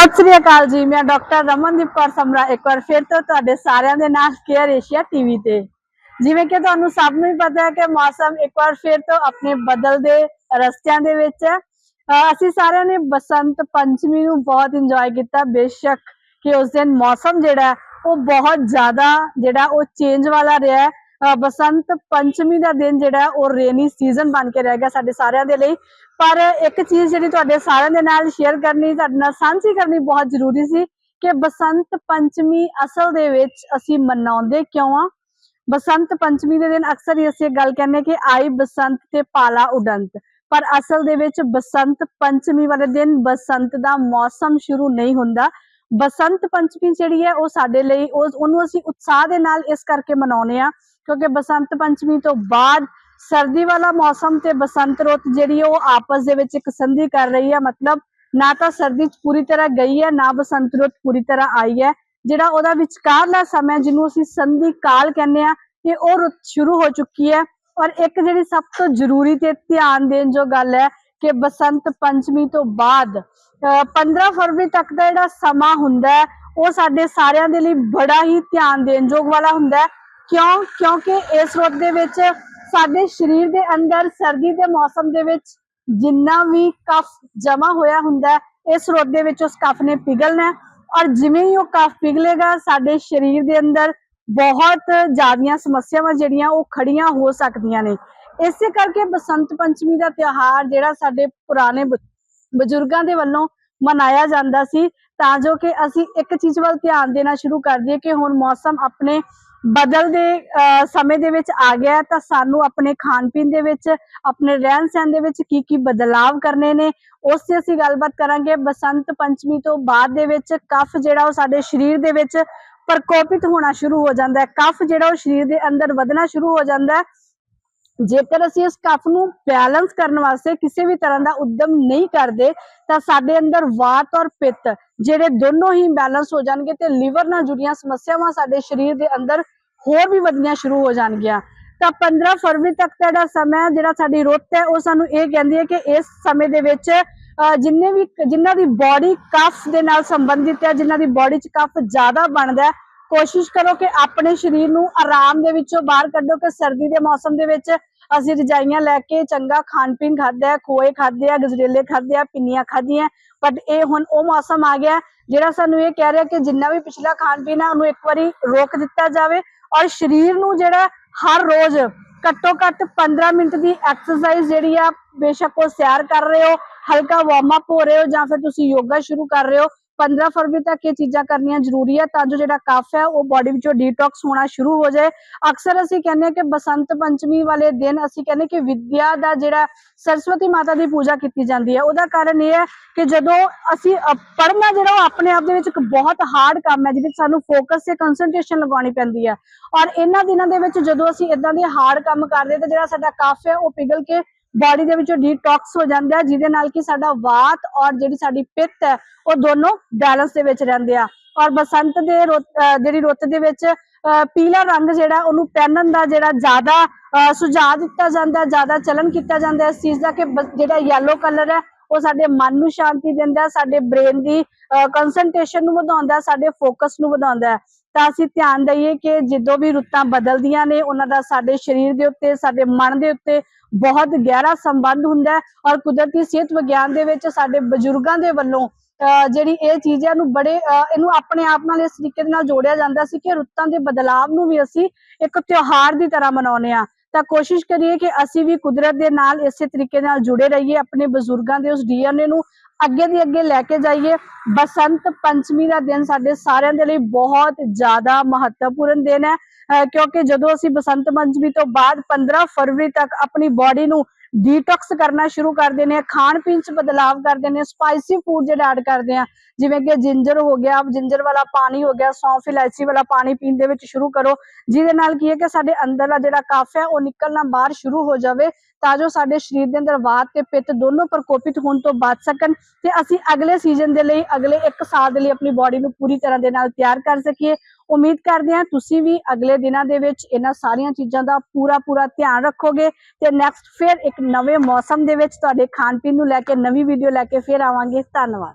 ਸਤਿ ਸ੍ਰੀ ਅਕਾਲ ਜੀ, ਮੈਂ ਡਾਕਟਰ ਰਮਨਦੀਪ ਕੌਰ ਸਮਰਾ ਇੱਕ ਵਾਰ ਫਿਰ ਤੋਂ ਤੁਹਾਡੇ ਸਾਰਿਆਂ ਦੇ ਨਾਲ ਕੇਅਰ ਏਸ਼ੀਆ ਟੀਵੀ ਤੇ। ਜਿਵੇਂ ਕਿ ਤੁਹਾਨੂੰ ਸਭ ਨੂੰ ਹੀ ਪਤਾ ਹੈ ਕਿ ਮੌਸਮ ਇੱਕ ਵਾਰ ਫਿਰ ਤੋਂ ਆਪਣੇ ਬਦਲਦੇ ਰਸਤਿਆਂ ਦੇ ਵਿੱਚ ਹੈ। ਅਸੀਂ ਸਾਰਿਆਂ ਨੇ ਬਸੰਤ ਪੰਚਮੀ ਨੂੰ ਬਹੁਤ ਇੰਜੋਏ ਕੀਤਾ। ਬੇਸ਼ੱਕ ਕਿ ਉਸ ਦਿਨ ਮੌਸਮ ਜਿਹੜਾ ਉਹ ਬਹੁਤ ਜ਼ਿਆਦਾ ਜਿਹੜਾ ਉਹ ਚੇਂਜ ਵਾਲਾ ਰਿਹਾ ਬਸੰਤ ਪੰਚਮੀ ਦਾ ਦਿਨ ਜਿਹੜਾ ਉਹ ਰੇਨੀ ਸੀਜ਼ਨ ਬਣ ਕੇ ਰਹਿ ਗਿਆ ਸਾਡੇ ਸਾਰਿਆਂ ਦੇ ਲਈ। ਪਰ ਇੱਕ ਚੀਜ਼ ਜਿਹੜੀ ਤੁਹਾਡੇ ਸਾਰਿਆਂ ਦੇ ਨਾਲ ਸ਼ੇਅਰ ਕਰਨੀ, ਤੁਹਾਡੇ ਨਾਲ ਸਾਂਝੀ ਕਰਨੀ ਬਹੁਤ ਜ਼ਰੂਰੀ ਸੀ ਕਿ ਬਸੰਤ ਪੰਚਮੀ ਅਸਲ ਦੇ ਵਿੱਚ ਅਸੀਂ ਮਨਾਉਂਦੇ ਕਿਉਂ ਆ? ਬਸੰਤ ਪੰਚਮੀ ਦੇ ਦਿਨ ਅਕਸਰ ਹੀ ਅਸੀਂ ਇਹ ਗੱਲ ਕਹਿੰਦੇ ਕਿ ਆਈ ਬਸੰਤ ਤੇ ਪਾਲਾ ਉਡੰਤ। ਪਰ ਅਸਲ ਦੇ ਵਿੱਚ ਬਸੰਤ ਪੰਚਮੀ ਵਾਲੇ ਦਿਨ ਬਸੰਤ ਦਾ ਮੌਸਮ ਸ਼ੁਰੂ ਨਹੀਂ ਹੁੰਦਾ। ਬਸੰਤ ਪੰਚਮੀ ਜਿਹੜੀ ਹੈ ਉਹ ਸਾਡੇ ਲਈ ਉਸ ਉਹਨੂੰ ਅਸੀਂ ਉਤਸ਼ਾਹ ਦੇ ਨਾਲ ਇਸ ਕਰਕੇ ਮਨਾਉਂਦੇ ਆ ਕਿਉਂਕਿ ਬਸੰਤ ਪੰਚਮੀ ਤੋਂ ਬਾਅਦ ਸਰਦੀ ਵਾਲਾ ਮੌਸਮ ਤੇ ਬਸੰਤ ਰੁੱਤ ਜਿਹੜੀ ਉਹ ਆਪਸ ਦੇ ਵਿੱਚ ਇੱਕ ਸੰਧੀ ਕਰ ਰਹੀ ਹੈ, ਮਤਲਬ ਨਾ ਤਾਂ ਸਰਦੀ ਪੂਰੀ ਤਰ੍ਹਾਂ ਗਈ ਹੈ, ਨਾ ਬਸੰਤ ਰੁੱਤ ਪੂਰੀ ਤਰ੍ਹਾਂ ਆਈ ਹੈ, ਜਿਹੜਾ ਉਹਦਾ ਵਿਚਕਾਰਲਾ ਸਮਾਂ ਜਿਹਨੂੰ ਅਸੀਂ ਸੰਧੀ ਕਾਲ ਕਹਿੰਦੇ ਆ ਕਿ ਉਹ ਰੁੱਤ ਸ਼ੁਰੂ ਹੋ ਚੁੱਕੀ ਹੈ। ਔਰ ਇੱਕ ਜਿਹੜੀ ਸਭ ਤੋਂ ਜ਼ਰੂਰੀ ਤੇ ਧਿਆਨ ਦੇਣ ਜੋ ਗੱਲ ਹੈ ਕਿ ਬਸੰਤ ਪੰਚਮੀ ਤੋਂ ਬਾਅਦ 15 ਫਰਵਰੀ ਤੱਕ ਦਾ ਜਿਹੜਾ ਸਮਾਂ ਹੁੰਦਾ ਹੈ, ਉਹ ਸਾਡੇ ਸਾਰਿਆਂ ਦੇ ਲਈ ਬੜਾ ਹੀ ਧਿਆਨ ਦੇਣਯੋਗ ਵਾਲਾ ਹੁੰਦਾ ਹੈ। ਕਿਉਂ? ਕਿਉਂਕਿ ਇਸ ਰੁੱਤ ਦੇ ਵਿੱਚ ਸਾਡੇ ਸਰੀਰ ਦੇ ਅੰਦਰ ਸਰਦੀ ਦੇ ਮੌਸਮ ਦੇ ਵਿੱਚ ਜਿੰਨਾ ਵੀ ਕਫ ਜਮਾ ਹੋਇਆ ਹੁੰਦਾ ਇਸ ਰੁੱਤ ਦੇ ਵਿੱਚ ਉਸ ਕਫ ਨੇ ਪਿਘਲਣਾ ਔਰ ਜਿਵੇਂ ਹੀ ਉਹ ਕਫ ਪਿਘਲੇਗਾ, ਸਾਡੇ ਸਰੀਰ ਦੇ ਅੰਦਰ ਬਹੁਤ ਜ਼ਿਆਦੀਆਂ ਸਮੱਸਿਆਵਾਂ ਜਿਹੜੀਆਂ ਉਹ ਖੜੀਆਂ ਹੋ ਸਕਦੀਆਂ ਨੇ। ਇਸੇ ਕਰਕੇ ਬਸੰਤ ਪੰਚਮੀ ਦਾ ਤਿਉਹਾਰ ਜਿਹੜਾ ਸਾਡੇ ਪੁਰਾਣੇ ਬ- ਬਜ਼ੁਰਗਾਂ ਦੇ ਵੱਲੋਂ ਮਨਾਇਆ ਜਾਂਦਾ ਸੀ, ਤਾਂ ਜੋ ਕਿ ਅਸੀਂ ਇੱਕ ਚੀਜ਼ ਵੱਲ ਧਿਆਨ ਦੇਣਾ ਸ਼ੁਰੂ ਕਰ ਦਈਏ ਕਿ ਹੁਣ ਮੌਸਮ ਆਪਣੇ ਬਦਲਦੇ ਸਮੇਂ ਦੇ ਵਿੱਚ ਆ ਗਿਆ ਤਾਂ ਸਾਨੂੰ ਆਪਣੇ ਖਾਣ ਪੀਣ ਦੇ ਵਿੱਚ, ਆਪਣੇ ਰਹਿਣ ਸਹਿਣ ਦੇ ਵਿੱਚ ਕੀ ਕੀ ਬਦਲਾਵ ਕਰਨੇ ਨੇ, ਉਸ ਤੇ ਅਸੀਂ ਗੱਲਬਾਤ ਕਰਾਂਗੇ। ਬਸੰਤ ਪੰਚਮੀ ਤੋਂ ਬਾਅਦ ਦੇ ਵਿੱਚ ਕਫ ਜਿਹੜਾ ਉਹ ਸਾਡੇ ਸਰੀਰ ਦੇ ਵਿੱਚ ਪ੍ਰਕੋਪਿਤ ਹੋਣਾ ਸ਼ੁਰੂ ਹੋ ਜਾਂਦਾ ਹੈ। ਕਫ ਜਿਹੜਾ ਉਹ ਸਰੀਰ ਦੇ ਅੰਦਰ ਵਧਣਾ ਸ਼ੁਰੂ ਹੋ ਜਾਂਦਾ ਹੈ। ਜੇਕਰ ਅਸੀਂ ਇਸ ਕਫ ਨੂੰ ਬੈਲੈਂਸ ਕਰਨ ਵਾਸਤੇ ਕਿਸੇ ਵੀ ਤਰ੍ਹਾਂ ਦਾ ਉਦਮ ਨਹੀਂ ਕਰਦੇ, ਤਾਂ ਸਾਡੇ ਅੰਦਰ ਵਾਤ ਔਰ ਪਿੱਤ ਜਿਹੜੇ ਦੋਨੋਂ ਹੀ ਬੈਲੈਂਸ ਹੋ ਜਾਣਗੇ ਤੇ ਲੀਵਰ ਨਾਲ ਜੁੜੀਆਂ ਸਮੱਸਿਆਵਾਂ ਸਾਡੇ ਸਰੀਰ ਦੇ ਅੰਦਰ ਹੋਰ ਵੀ ਵਧਣੀਆਂ ਸ਼ੁਰੂ ਹੋ ਜਾਣਗੀਆਂ। ਤਾਂ 15 ਫਰਵਰੀ ਤੱਕ ਦਾ ਜਿਹੜਾ ਸਮਾਂ ਜਿਹੜਾ ਸਾਡੀ ਰੁੱਤ ਹੈ, ਉਹ ਸਾਨੂੰ ਇਹ ਕਹਿੰਦੀ ਹੈ ਕਿ ਇਸ ਸਮੇਂ ਦੇ ਵਿੱਚ ਜਿੰਨੇ ਵੀ ਜਿਨ੍ਹਾਂ ਦੀ ਬਾਡੀ ਕਫ ਦੇ ਨਾਲ ਸੰਬੰਧਿਤ ਹੈ, ਜਿਨ੍ਹਾਂ ਦੀ ਬਾਡੀ 'ਚ ਕਫ ਜ਼ਿਆਦਾ ਬਣਦਾ ਹੈ, ਕੋਸ਼ਿਸ਼ ਕਰੋ ਕਿ ਆਪਣੇ ਸਰੀਰ ਨੂੰ ਆਰਾਮ ਦੇ ਵਿੱਚੋਂ ਬਾਹਰ ਕੱਢੋ ਕਿ ਸਰਦੀ ਦੇ ਮੌਸਮ ਦੇ ਵਿੱਚ ਅਸੀਂ ਰਜਾਈਆਂ ਲੈ ਕੇ ਚੰਗਾ ਖਾਣ ਪੀਣ ਖਾਧਾ ਖੋਏ ਖਾਧੇ ਆ, ਗਜਰੇਲੇ ਖਾਧੇ ਆ, ਪਿੰਨੀਆਂ ਖਾਧੀਆਂ ਬਟ ਇਹ ਹੁਣ ਉਹ ਮੌਸਮ ਆ ਗਿਆ ਜਿਹੜਾ ਸਾਨੂੰ ਇਹ ਕਹਿ ਰਿਹਾ ਕਿ ਜਿੰਨਾ ਵੀ ਪਿਛਲਾ ਖਾਣ ਪੀਣ ਆ, ਉਹਨੂੰ ਇੱਕ ਵਾਰੀ ਰੋਕ ਦਿੱਤਾ ਜਾਵੇ ਔਰ ਸਰੀਰ ਨੂੰ ਜਿਹੜਾ ਹਰ ਰੋਜ਼ ਘੱਟੋ ਘੱਟ 15 ਮਿੰਟ ਦੀ ਐਕਸਰਸਾਈਜ਼ ਜਿਹੜੀ ਆ, ਬੇਸ਼ੱਕ ਉਹ ਸੈਰ ਕਰ ਰਹੇ ਹੋ, ਹਲਕਾ ਵਾਰਮ ਅਪ ਹੋ ਰਹੇ ਹੋ ਜਾਂ ਫਿਰ ਤੁਸੀਂ ਯੋਗਾ ਸ਼ੁਰੂ ਕਰ ਰਹੇ ਹੋ 15 ਫਰਵਰੀ ਤੱਕ ਇਹ ਚੀਜ਼ਾਂ ਕਰਨੀਆਂ ਜ਼ਰੂਰੀ ਹੈ ਤਾਂ ਜੋ ਜਿਹੜਾ ਕਫ ਹੈ ਉਹ ਬਾਡੀ ਵਿੱਚੋਂ ਡੀਟੌਕਸ ਹੋਣਾ ਸ਼ੁਰੂ ਹੋ ਜਾਏ। ਅਕਸਰ ਅਸੀਂ ਕਹਿੰਦੇ ਹਾਂ ਕਿ ਬਸੰਤ ਪੰਚਮੀ ਵਾਲੇ ਦਿਨ ਅਸੀਂ ਕਹਿੰਦੇ ਕਿ ਵਿਦਿਆ ਦਾ ਜਿਹੜਾ ਸਰਸਵਤੀ ਮਾਤਾ ਦੀ ਪੂਜਾ ਕੀਤੀ ਜਾਂਦੀ ਹੈ। ਉਹਦਾ ਕਾਰਨ ਇਹ ਹੈ ਕਿ ਜਦੋਂ ਅਸੀਂ ਪੜ੍ਹਨਾ ਜਿਹੜਾ ਉਹ ਆਪਣੇ ਆਪ ਦੇ ਵਿੱਚ ਇੱਕ ਬਹੁਤ ਹਾਰਡ ਕੰਮ ਹੈ, ਜਿਹਦੇ ਵਿੱਚ ਸਾਨੂੰ ਫੋਕਸ ਤੇ ਕੰਸੰਟਰੇਸ਼ਨ ਲਗਾਉਣੀ ਪੈਂਦੀ ਹੈ। ਔਰ ਇਹਨਾਂ ਦਿਨਾਂ ਦੇ ਵਿੱਚ ਜਦੋਂ ਅਸੀਂ ਇਦਾਂ ਦੇ ਹਾਰਡ ਕੰਮ ਕਰਦੇ ਤਾਂ ਜਿਹੜਾ ਸਾਡਾ ਕਫ ਹੈ ਉਹ ਪਿਘਲ ਕੇ ਬਾਡੀ ਦੇ ਵਿੱਚੋਂ ਡੀਟੌਕਸ ਹੋ ਜਾਂਦਾ ਹੈ ਜਿਹਦੇ ਨਾਲ ਕਿ ਸਾਡਾ ਵਾਤ ਔਰ ਜਿਹੜੀ ਸਾਡੀ ਪਿੱਤ ਹੈ, ਉਹ ਦੋਨੋਂ ਬੈਲੈਂਸ ਦੇ ਵਿੱਚ ਰਹਿੰਦੇ ਆ। ਔਰ ਬਸੰਤ ਦੇ ਜਿਹੜੀ ਰੁੱਤ ਦੇ ਵਿੱਚ ਪੀਲਾ ਰੰਗ ਜਿਹੜਾ, ਉਹਨੂੰ ਪਹਿਨਣ ਦਾ ਜਿਹੜਾ ਜ਼ਿਆਦਾ, ਅਹ ਸੁਝਾਅ ਦਿੱਤਾ ਜਾਂਦਾ, ਜ਼ਿਆਦਾ ਚਲਨ ਕੀਤਾ ਜਾਂਦਾ ਇਸ ਚੀਜ਼ ਦਾ ਕਿ ਜਿਹੜਾ ਯੈਲੋ ਕਲਰ ਹੈ, ਉਹ ਸਾਡੇ ਮਨ ਨੂੰ ਸ਼ਾਂਤੀ ਦਿੰਦਾ ਸਾਡੇ ਬ੍ਰੇਨ ਦੀ ਕੰਸੰਟ੍ਰੇਸ਼ਨ ਨੂੰ ਵਧਾਉਂਦਾ ਸਾਡੇ ਫੋਕਸ ਨੂੰ ਵਧਾਉਂਦਾ ਤਾਂ ਅਸੀਂ ਧਿਆਨ ਦਈਏ ਕਿ ਜਦੋਂ ਵੀ ਰੁੱਤਾਂ ਬਦਲਦੀਆਂ ਨੇ, ਉਹਨਾਂ ਦਾ ਸਾਡੇ ਸਰੀਰ ਦੇ ਉੱਤੇ, ਸਾਡੇ ਮਨ ਦੇ ਉੱਤੇ ਬਹੁਤ ਗਹਿਰਾ ਸੰਬੰਧ ਹੁੰਦਾ ਹੈ ਔਰ ਕੁਦਰਤੀ ਸਿਹਤ ਵਿਗਿਆਨ ਦੇ ਵਿੱਚ ਸਾਡੇ ਬਜ਼ੁਰਗਾਂ ਦੇ ਵੱਲੋਂ, ਅਹ, ਜਿਹੜੀ ਇਹ ਚੀਜ਼ ਹੈ, ਇਹਨੂੰ ਬੜੇ, ਅਹ, ਇਹਨੂੰ ਆਪਣੇ ਆਪ ਨਾਲ ਇਸ ਤਰੀਕੇ ਦੇ ਨਾਲ ਜੋੜਿਆ ਜਾਂਦਾ ਸੀ ਕਿ ਰੁੱਤਾਂ ਦੇ ਬਦਲਾਵ ਨੂੰ ਵੀ ਅਸੀਂ ਇੱਕ ਤਿਉਹਾਰ ਦੀ ਤਰ੍ਹਾਂ ਮਨਾਉਂਦੇ ਆ ਤਾਂ ਕੋਸ਼ਿਸ਼ ਕਰੀਏ ਕਿ ਅਸੀਂ ਵੀ ਕੁਦਰਤ ਦੇ ਨਾਲ ਇਸੇ ਤਰੀਕੇ ਨਾਲ ਜੁੜੇ ਰਹੀਏ, ਆਪਣੇ ਬਜ਼ੁਰਗਾਂ ਦੇ ਉਸ ਡੀਐਨਏ ਨੂੰ ਅੱਗੇ ਦੀ ਅੱਗੇ ਲੈ ਕੇ ਜਾਈਏ। ਬਸੰਤ ਪੰਚਮੀ ਦਾ ਦਿਨ ਸਾਡੇ ਸਾਰਿਆਂ ਦੇ ਲਈ ਬਹੁਤ ਜ਼ਿਆਦਾ ਮਹੱਤਵਪੂਰਨ ਦਿਨ ਹੈ। ਕਿਉਂਕਿ ਜਦੋਂ ਅਸੀਂ ਬਸੰਤ ਪੰਚਮੀ ਤੋਂ ਬਾਅਦ 15 ਫਰਵਰੀ ਤੱਕ ਆਪਣੀ ਬਾਡੀ ਨੂੰ ਡੀਟੌਕਸ ਕਰਨਾ ਸ਼ੁਰੂ ਕਰਦੇ ਨੇ ਖਾਣ ਪੀਣ ਚ ਬਦਲਾਵ ਕਰਦੇ ਨੇ ਸਪਾਈਸੀ ਫੂਡ ਜਿਹੜਾ ਐਡ ਕਰਦੇ ਆ, ਜਿਵੇਂ ਕਿ ਜਿੰਜਰ ਹੋ ਗਿਆ ਜਿੰਜਰ ਵਾਲਾ ਪਾਣੀ ਹੋ ਗਿਆ, ਸੌਂਫ, ਇਲਾਇਚੀ ਵਾਲਾ ਪਾਣੀ ਪੀਣ ਦੇ ਵਿੱਚ ਸ਼ੁਰੂ ਕਰੋ, ਜਿਹਦੇ ਨਾਲ ਕੀ ਹੈ ਕਿ ਸਾਡੇ ਅੰਦਰਲਾ ਜਿਹੜਾ ਕਫ ਹੈ, ਉਹ ਨਿਕਲਣਾ ਬਾਹਰ ਸ਼ੁਰੂ ਹੋ ਜਾਵੇ ਤਾਂ ਜੋ ਸਾਡੇ ਸਰੀਰ ਦੇ ਅੰਦਰ ਵਾਤ ਤੇ ਪਿੱਤ ਦੋਨੋਂ ਪ੍ਰਕੋਪਿਤ ਹੋਣ ਤੋਂ ਬਚ ਸਕਣ ਤੇ ਅਸੀਂ ਅਗਲੇ ਸੀਜ਼ਨ ਦੇ ਲਈ ਅਗਲੇ 1 ਸਾਲ ਦੇ ਲਈ ਆਪਣੀ ਬਾਡੀ ਨੂੰ ਪੂਰੀ ਤਰ੍ਹਾਂ ਦੇ ਨਾਲ ਤਿਆਰ ਕਰ ਸਕੀਏ। ਉਮੀਦ ਕਰਦੇ ਹਾਂ ਤੁਸੀਂ ਵੀ ਅਗਲੇ ਦਿਨਾਂ ਦੇ ਵਿੱਚ ਇਹਨਾਂ ਸਾਰੀਆਂ ਚੀਜ਼ਾਂ ਦਾ ਪੂਰਾ ਪੂਰਾ ਧਿਆਨ ਰੱਖੋਗੇ ਤੇ ਨੈਕਸਟ ਫਿਰ ਇੱਕ ਨਵੇਂ ਮੌਸਮ ਦੇ ਵਿੱਚ ਤੁਹਾਡੇ ਖਾਣ ਪੀਣ ਨੂੰ ਲੈ ਕੇ ਨਵੀਂ ਵੀਡੀਓ ਲੈ ਕੇ ਫਿਰ ਆਵਾਂਗੇ। ਧੰਨਵਾਦ।